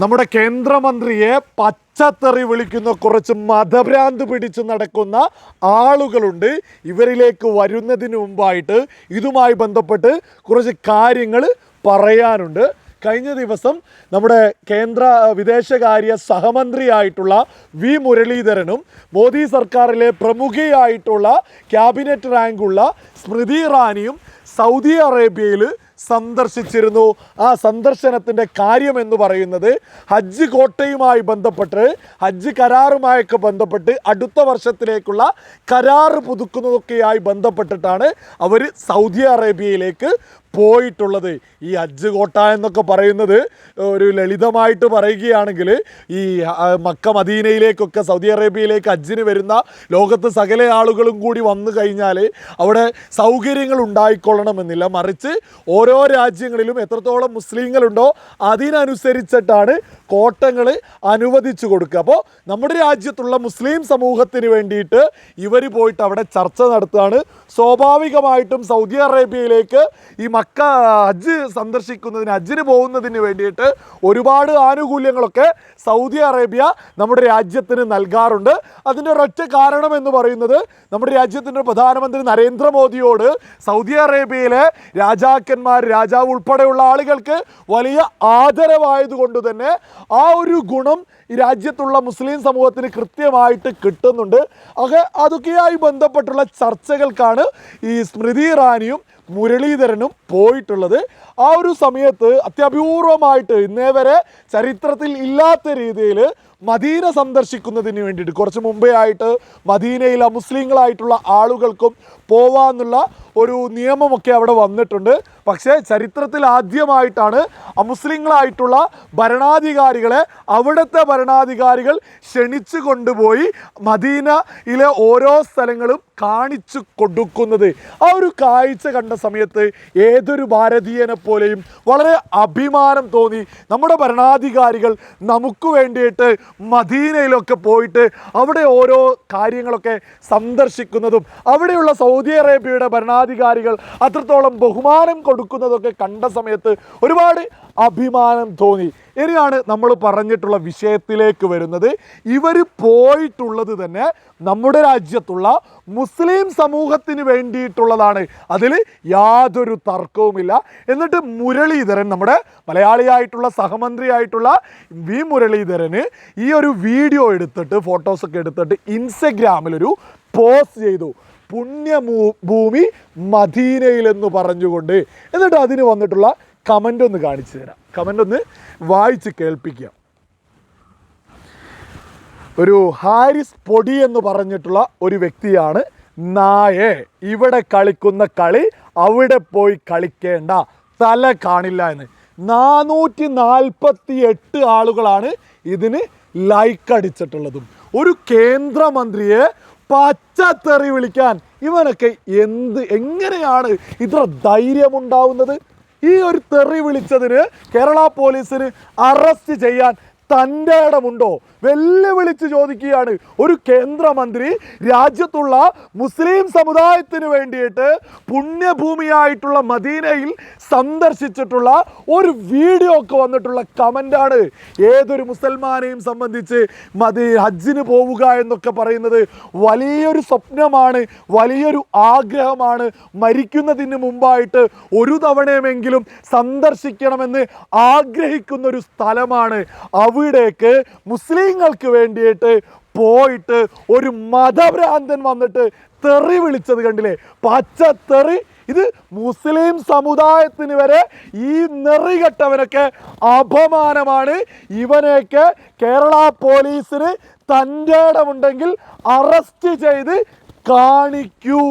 നമ്മുടെ കേന്ദ്രമന്ത്രിയെ പച്ചത്തെറി വിളിക്കുന്ന കുറച്ച് മതഭ്രാന്ത് പിടിച്ച് നടക്കുന്ന ആളുകളുണ്ട്. ഇവരിലേക്ക് വരുന്നതിന് മുമ്പായിട്ട് ഇതുമായി ബന്ധപ്പെട്ട് കുറച്ച് കാര്യങ്ങൾ പറയാനുണ്ട്. കഴിഞ്ഞ ദിവസം നമ്മുടെ കേന്ദ്ര വിദേശകാര്യ സഹമന്ത്രിയായിട്ടുള്ള വി മുരളീധരനും മോദി സർക്കാരിലെ പ്രമുഖയായിട്ടുള്ള ക്യാബിനറ്റ് റാങ്കുള്ള സ്മൃതി ഇറാനിയും സൗദി അറേബ്യയിൽ സന്ദർശിച്ചിരുന്നു. ആ സന്ദർശനത്തിന്റെ കാര്യം എന്ന് പറയുന്നത് ഹജ്ജ് കോട്ടയുമായി ബന്ധപ്പെട്ട് ഹജ്ജ് കരാറുമായൊക്കെ ബന്ധപ്പെട്ട് അടുത്ത വർഷത്തിലേക്കുള്ള കരാറ് പുതുക്കുന്നതൊക്കെയായി ബന്ധപ്പെട്ടിട്ടാണ് അവർ സൗദി അറേബ്യയിലേക്ക് പോയിട്ടുള്ളത് ഈ ഹജ്ജ് കോട്ട എന്നൊക്കെ പറയുന്നത് ഒരു ലളിതമായിട്ട് പറയുകയാണെങ്കിൽ ഈ മക്ക മദീനയിലേക്കൊക്കെ സൗദി അറേബ്യയിലേക്ക് ഹജ്ജിന് വരുന്ന ലോകത്ത് സകല ആളുകളും കൂടി വന്നു കഴിഞ്ഞാൽ അവിടെ സൗകര്യങ്ങൾ ഉണ്ടായിക്കൊള്ളണമെന്നില്ല. മറിച്ച് ഓരോ രാജ്യങ്ങളിലും എത്രത്തോളം മുസ്ലിങ്ങളുണ്ടോ അതിനനുസരിച്ചിട്ടാണ് കോട്ടങ്ങൾ അനുവദിച്ചു കൊടുക്കുക. അപ്പോൾ നമ്മുടെ രാജ്യത്തുള്ള മുസ്ലിം സമൂഹത്തിന് വേണ്ടിയിട്ട് ഇവർ പോയിട്ട് അവിടെ ചർച്ച നടത്തുകയാണ്. സ്വാഭാവികമായിട്ടും സൗദി അറേബ്യയിലേക്ക് ഈ മക്ക ഹജ്ജ് സന്ദർശിക്കുന്നതിന് ഹജ്ജിന് പോകുന്നതിന് വേണ്ടിയിട്ട് ഒരുപാട് ആനുകൂല്യങ്ങളൊക്കെ സൗദി അറേബ്യ നമ്മുടെ രാജ്യത്തിന് നൽകാറുണ്ട്. അതിന്റെ ഒരൊറ്റ കാരണം എന്ന് പറയുന്നത് നമ്മുടെ രാജ്യത്തിന്റെ പ്രധാനമന്ത്രി നരേന്ദ്രമോദിയോട് സൗദി അറേബ്യയിലെ രാജാക്കന്മാർ രാജാവ് ഉൾപ്പെടെയുള്ള ആളുകൾക്ക് വലിയ ആദരവായതുകൊണ്ട് തന്നെ ആ ഒരു ഗുണം ഈ രാജ്യത്തുള്ള മുസ്ലിം സമൂഹത്തിന് കൃത്യമായിട്ട് കിട്ടുന്നുണ്ട്. അത് അതൊക്കെയായി ബന്ധപ്പെട്ടുള്ള ചർച്ചകൾക്കാണ് ഈ സ്മൃതി ഇറാനിയും മുരളീധരനും പോയിട്ടുള്ളത് ആ ഒരു സമയത്ത് അത്യപൂർവമായിട്ട് ഇന്നേ വരെ ചരിത്രത്തിൽ ഇല്ലാത്ത രീതിയിൽ മദീന സന്ദർശിക്കുന്നതിന് വേണ്ടിയിട്ട് കുറച്ച് മുമ്പേ ആയിട്ട് മദീനയിൽ മുസ്ലിങ്ങളായിട്ടുള്ള ആളുകൾക്കും പോവാന്നുള്ള ഒരു നിയമമൊക്കെ അവിടെ വന്നിട്ടുണ്ട്. പക്ഷേ ചരിത്രത്തിൽ ആദ്യമായിട്ടാണ് അമുസ്ലിങ്ങളായിട്ടുള്ള ഭരണാധികാരികളെ അവിടുത്തെ ഭരണാധികാരികൾ ക്ഷണിച്ചു കൊണ്ടുപോയി മദീനയിലെ ഓരോ സ്ഥലങ്ങളും കാണിച്ചു കൊടുക്കുന്നത്. ആ ഒരു കാഴ്ച കണ്ട സമയത്ത് ഏതൊരു ഭാരതീയനെ പോലെയും വളരെ അഭിമാനം തോന്നി. നമ്മുടെ ഭരണാധികാരികൾ നമുക്ക് വേണ്ടിയിട്ട് മദീനയിലൊക്കെ പോയിട്ട് അവിടെ ഓരോ കാര്യങ്ങളൊക്കെ സന്ദർശിക്കുന്നതും അവിടെയുള്ള സൗദി അറേബ്യയുടെ ഭരണാധികാരികൾ അത്രത്തോളം ബഹുമാനം കൊടുക്കുന്നതൊക്കെ കണ്ട സമയത്ത് ഒരുപാട് അഭിമാനം തോന്നി. ഇനിയാണ് നമ്മൾ പറഞ്ഞിട്ടുള്ള വിഷയത്തിലേക്ക് വരുന്നത്. ഇവർ പോയിട്ടുള്ളത് തന്നെ നമ്മുടെ രാജ്യത്തുള്ള മുസ്ലിം സമൂഹത്തിന് വേണ്ടിയിട്ടുള്ളതാണ്. അതിൽ യാതൊരു തർക്കവുമില്ല. എന്നിട്ട് മുരളീധരൻ നമ്മുടെ മലയാളിയായിട്ടുള്ള സഹമന്ത്രിയായിട്ടുള്ള വി മുരളീധരന് ഈ ഒരു വീഡിയോ എടുത്തിട്ട് ഫോട്ടോസൊക്കെ എടുത്തിട്ട് ഇൻസ്റ്റഗ്രാമിലൊരു പോസ്റ്റ് ചെയ്തു. പുണ്യമൂ ഭൂമി മദീനയിലെന്ന് പറഞ്ഞുകൊണ്ട്. എന്നിട്ട് അതിന് വന്നിട്ടുള്ള കമന്റ് ഒന്ന് കാണിച്ചു തരാം. കമന്റ് ഒന്ന് വായിച്ച് കേൾപ്പിക്കുക. ഒരു ഹാരിസ് പൊടി എന്ന് പറഞ്ഞിട്ടുള്ള ഒരു വ്യക്തിയാണ് നായെ. ഇവിടെ കളിക്കുന്ന കളി അവിടെ പോയി കളിക്കേണ്ട. തല കാണില്ല എന്ന്. നാനൂറ്റി നാൽപ്പത്തി എട്ട് ആളുകളാണ് ഇതിന് ലൈക്ക് അടിച്ചിട്ടുള്ളതും. ഒരു കേന്ദ്രമന്ത്രിയെ പച്ചത്തെറി വിളിക്കാൻ ഇവനൊക്കെ എന്ത് എങ്ങനെയാണ് ഇത്ര ധൈര്യമുണ്ടാവുന്നത്? ഈ ഒരു തെറി വിളിച്ചതിന് കേരള പോലീസിന് അറസ്റ്റ് ചെയ്യാൻ തന്റെ ഇടമുണ്ടോ? വെല്ലുവിളിച്ച് ചോദിക്കുകയാണ് ഒരു കേന്ദ്രമന്ത്രി രാജ്യത്തുള്ള മുസ്ലിം സമുദായത്തിന് വേണ്ടിയിട്ട് പുണ്യഭൂമിയായിട്ടുള്ള മദീനയിൽ സന്ദർശിച്ചിട്ടുള്ള ഒരു വീഡിയോ ഒക്കെ വന്നിട്ടുള്ള കമന്റാണ്. ഏതൊരു മുസൽമാനെയും സംബന്ധിച്ച് മതി ഹജ്ജിന് പോവുക എന്നൊക്കെ പറയുന്നത് വലിയൊരു സ്വപ്നമാണ് വലിയൊരു ആഗ്രഹമാണ്. മരിക്കുന്നതിന് മുമ്പായിട്ട് ഒരു തവണയുമെങ്കിലും സന്ദർശിക്കണമെന്ന് ആഗ്രഹിക്കുന്ന ഒരു സ്ഥലമാണ്. അവിടേക്ക് മുസ്ലിങ്ങൾക്ക് വേണ്ടിയിട്ട് പോയിട്ട് ഒരു മതഭ്രാന്തൻ വന്നിട്ട് തെറി വിളിച്ചത് കണ്ടില്ലേ? പച്ച തെറി. ഇത് മുസ്ലിം സമുദായത്തിന് വരെ ഈ നെറികെട്ടവനൊക്കെ അപമാനമാണ്. ഇവനെയൊക്കെ കേരള പോലീസിന് തന്റെ ഇടമുണ്ടെങ്കിൽ അറസ്റ്റ് ചെയ്ത് കാണിക്കൂ.